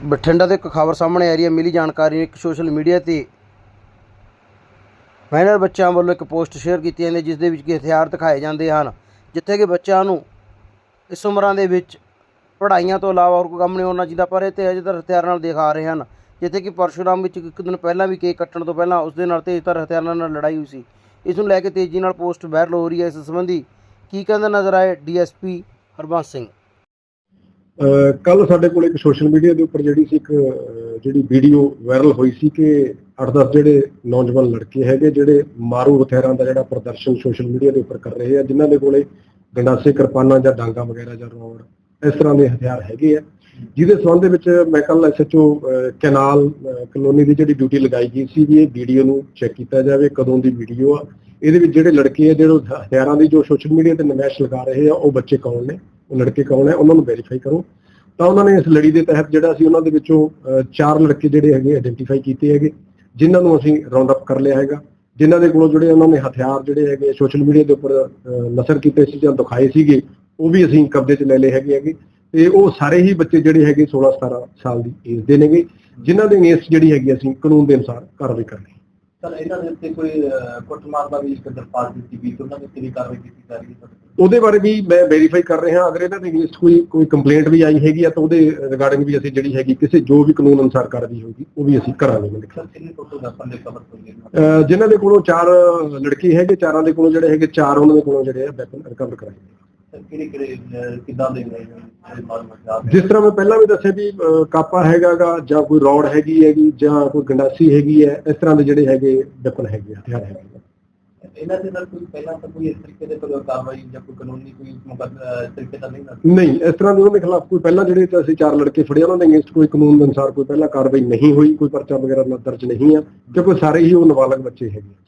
ਬਠਿੰਡਾ ਤੋਂ ਇੱਕ ਖਬਰ ਸਾਹਮਣੇ ਆ ਰਹੀ ਹੈ, ਮਿਲੀ ਜਾਣਕਾਰੀ ਇੱਕ ਸੋਸ਼ਲ ਮੀਡੀਆ ਤੇ। ਮਾਈਨਰ ਬੱਚਿਆਂ ਵੱਲੋਂ ਇੱਕ ਪੋਸਟ ਸ਼ੇਅਰ ਕੀਤੀ ਜਾਂਦੀ ਹੈ ਜਿਸ ਦੇ ਵਿੱਚ ਕਿ ਹਥਿਆਰ ਦਿਖਾਏ ਜਾਂਦੇ ਹਨ, ਜਿੱਥੇ ਕਿ ਬੱਚਿਆਂ ਨੂੰ ਇਸ ਉਮਰਾਂ ਦੇ ਵਿੱਚ ਪੜ੍ਹਾਈਆਂ ਤੋਂ ਇਲਾਵਾ ਹੋਰ ਕੋਈ ਕੰਮ ਨਹੀਂ ਹੋਣਾ ਚਾਹੀਦਾ, ਪਰ ਇਹ ਤੇ ਅਜੇ ਤੱਕ ਹਥਿਆਰ ਨਾਲ ਦਿਖਾ ਰਹੇ ਹਨ। ਜਿੱਥੇ ਕਿ ਪਰਸ਼ੂਰਾਮ ਵਿੱਚ ਇੱਕ ਦਿਨ ਪਹਿਲਾਂ ਵੀ ਕੇਕ ਕੱਟਣ ਤੋਂ ਪਹਿਲਾਂ ਉਸ ਦੇ ਨਾਲ ਤੇਜ਼ਧਾਰ ਹਥਿਆਰਾਂ ਨਾਲ ਲੜਾਈ ਹੋਈ ਸੀ। ਇਸ ਨੂੰ ਲੈ ਕੇ ਤੇਜ਼ੀ ਨਾਲ ਪੋਸਟ ਵਾਇਰਲ ਹੋ ਰਹੀ ਹੈ। ਇਸ ਸੰਬੰਧੀ ਕੀ ਕਹਿੰਦਾ ਨਜ਼ਰ ਆਏ ਡੀਐਸਪੀ ਹਰਬੰਸ ਸਿੰਘ? ਕੱਲ ਸਾਡੇ ਕੋਲ ਇੱਕ ਸੋਸ਼ਲ ਮੀਡੀਆ ਦੇ ਉੱਪਰ ਜਿਹੜੀ ਸੀ ਇੱਕ ਜਿਹੜੀ ਵੀਡੀਓ ਵਾਇਰਲ ਹੋਈ ਸੀ ਕਿ 8-10 ਜਿਹੜੇ ਨੌਜਵਾਨ ਲੜਕੇ ਹੈਗੇ ਜਿਹੜੇ ਮਾਰੂ ਹਥਿਆਰਾਂ ਦਾ ਜਿਹੜਾ ਪ੍ਰਦਰਸ਼ਨ ਸੋਸ਼ਲ ਮੀਡੀਆ ਦੇ ਉੱਪਰ ਕਰ ਰਹੇ ਆ ਜਿਨ੍ਹਾਂ ਦੇ ਕੋਲੇ ਗੰਡਾਸੇ ਕਿਰਪਾਨਾਂ ਜਾਂ ਡਾਂਗਾ ਵਗੈਰਾ ਜਾਂ ਰੋਡ ਇਸ ਤਰ੍ਹਾਂ ਦੇ ਹਥਿਆਰ ਹੈਗੇ ਆ। ਜਿਹਦੇ ਸੰਬੰਧ ਵਿੱਚ ਮੈਂ ਕੱਲ ਐਸਐਚਓ ਕੈਨਾਲ ਅਹ, ਕਲੋਨੀ ਦੀ ਜਿਹੜੀ ਡਿਊਟੀ ਲਗਾਈ ਗਈ ਸੀ ਵੀ ਇਹ ਵੀਡੀਓ ਨੂੰ ਚੈੱਕ ਕੀਤਾ ਜਾਵੇ ਕਦੋਂ ਦੀ ਵੀਡੀਓ ਆ। ਇਹਦੇ ਵਿੱਚ ਜਿਹੜੇ ਲੜਕੇ ਆ ਜਿਹੜੇ ਹਥਿਆਰਾਂ ਦੀ ਜੋ ਸੋਸ਼ਲ ਮੀਡੀਆ ਤੇ ਨਮੈਸ਼ ਲਗਾ ਰਹੇ ਆ ਉਹ ਬੱਚੇ ਕੌਣ ਨੇ? ਉਹ ਲੜਕੇ ਕੌਣ ਹੈ ਉਹਨਾਂ ਨੂੰ ਵੈਰੀਫਾਈ ਕਰੋ। ਤਾਂ ਉਹਨਾਂ ਨੇ ਇਸ ਲੜੀ ਦੇ ਤਹਿਤ ਜਿਹੜਾ ਸੀ ਉਹਨਾਂ ਦੇ ਵਿੱਚੋਂ ਅਹ, ਚਾਰ ਲੜਕੇ ਜਿਹੜੇ ਹੈਗੇ ਆਇਡੈਂਟੀਫਾਈ ਕੀਤੇ ਹੈਗੇ ਜਿਨ੍ਹਾਂ ਨੂੰ ਅਸੀਂ ਰਾਉਂਡ ਅਪ ਕਰ ਲਿਆ ਹੈਗਾ। ਜਿਨ੍ਹਾਂ ਦੇ ਕੋਲੋਂ ਜਿਹੜੇ ਉਹਨਾਂ ਨੇ ਹਥਿਆਰ ਜਿਹੜੇ ਹੈਗੇ ਸੋਸ਼ਲ ਮੀਡੀਆ ਦੇ ਉੱਪਰ ਨਸ਼ਰ ਕੀਤੇ ਸੀ ਜਾਂ ਦਿਖਾਏ ਸੀਗੇ ਉਹ ਵੀ ਅਸੀਂ ਕਬਜ਼ੇ 'ਚ ਲੈ ਲਏ ਹੈਗੇ ਹੈਗੇ। ਤੇ ਉਹ ਸਾਰੇ ਹੀ ਬੱਚੇ ਜਿਹੜੇ ਹੈਗੇ 16 17 ਸਾਲ ਦੀ ਏਜ ਦੇ ਨੇਗੇ ਜਿਨ੍ਹਾਂ ਦੇ ਅਗੇਂਸਟ ਜਿਹੜੀ ਹੈਗੀ ਅਸੀਂ ਕਾਨੂੰਨ ਦੇ ਅਨੁਸਾਰ ਕਾਰਵਾਈ ਕਰਨੀ ਹੈ ਸਰ ਇਹਨਾਂ ਦੇ ਉੱਤੇ ਕੋਈ ਅਹ, ਕੁੱਟਮਾਰ ਦਾ ਵੀ ਇੱਕ ਦਰਖਾਸਤ ਦਿੱਤੀ ਗਈ ਤੇ ਉਹਨਾਂ ਦੇ ਉੱਤੇ ਵੀ ਕਾਰਵਾਈ ਕੀਤੀ ਜਾ ਰਹੀ ਹੈ ਸਰ ਉਹਦੇ ਬਾਰੇ ਵੀ ਮੈਂ ਵੈਰੀਫਾਈ ਕਰ ਰਿਹਾ ਅਗਰ ਇਹਨਾਂ ਦੇ ਅਗੇਂਸਟ ਕੋਈ ਕੋਈ ਕੰਪਲੇਂਟ ਵੀ ਆਈ ਹੈਗੀ ਆ ਤਾਂ ਉਹਦੇ ਰਿਗਾਰਡਿੰਗ ਵੀ ਅਸੀਂ ਜਿਹੜੀ ਹੈਗੀ ਕਿਸੇ ਜੋ ਵੀ ਕਾਨੂੰਨ ਅਨੁਸਾਰ ਕਾਰਵਾਈ ਹੋਊਗੀ ਉਹ ਵੀ ਅਸੀਂ ਕਰਾਂਗੇ। ਮੈਂ ਸਰ ਕਿੰਨੇ ਟੋਟਲ ਵੈਪਨ ਦੇ ਕਵਰ ਹੋਏ ਜਿਨ੍ਹਾਂ ਦੇ ਕੋਲੋਂ ਚਾਰ ਲੜਕੇ ਹੈਗੇ ਚਾਰਾਂ ਦੇ ਕੋਲੋਂ ਜਿਹੜੇ ਹੈਗੇ ਚਾਰ ਉਹਨਾਂ ਦੇ ਕੋਲੋਂ ਜਿਹੜੇ ਆ ਵੈਪਨ ਰਿਕਵਰ ਕਰਾਏ। ਕਿਹੜੇ ਕਿਹੜੇ ਅਹ, ਕਿੱਦਾਂ ਦੇ ਨੇ ਜਿਹੜੇ ਮਾਲੂਮਾਤ ਆ ਜਿਸ ਤਰ੍ਹਾਂ ਮੈਂ ਪਹਿਲਾਂ ਵੀ ਦੱਸਿਆ ਵੀ ਕਾਪਾ ਹੈਗਾਗਾ ਜਾਂ ਕੋਈ ਰੌਡ ਹੈਗੀ ਹੈਗੀ ਜਾਂ ਕੋਈ ਗੰਡਾਸੀ ਹੈਗੀ ਹੈ ਇਸ ਤਰ੍ਹਾਂ ਦੇ ਜਿਹੜੇ ਹੈਗੇ ਵੈਪਨ ਹੈਗੇ ਹਥਿਆਰ ਹੈਗੇ। ਇਹਨਾਂ ਦੇ ਨਾਲ ਕੋਈ ਪਹਿਲਾਂ ਤਾਂ ਕੋਈ ਇਸ ਤਰੀਕੇ ਦੇ ਕੋਈ ਕਾਰਵਾਈ ਜਾਂ ਕੋਈ ਕਾਨੂੰਨੀ ਕੋਈ ਮੁਕੱਦਮਾ ਤਰੀਕੇ ਦਾ ਨਹੀਂ ਨਹੀਂ ਇਸ ਤਰ੍ਹਾਂ ਦੇ ਉਹਨਾਂ ਦੇ ਖਿਲਾਫ ਕੋਈ ਪਹਿਲਾਂ ਜਿਹੜੇ ਅਸੀਂ ਚਾਰ ਲੜਕੇ ਫੜੇ ਉਹਨਾਂ ਦੇ ਅਗੇਂਸਟ ਕੋਈ ਕਾਨੂੰਨ ਦੇ ਅਨੁਸਾਰ ਕੋਈ ਪਹਿਲਾਂ ਕਾਰਵਾਈ ਨਹੀਂ ਹੋਈ ਕੋਈ ਪਰਚਾ ਵਗੈਰਾ ਦਰਜ ਨਹੀਂ ਆ ਕਿਉਂਕਿ ਸਾਰੇ ਹੀ ਉਹ ਨਾਬਾਲਗ ਬੱਚੇ ਹੈਗੇ ਆ।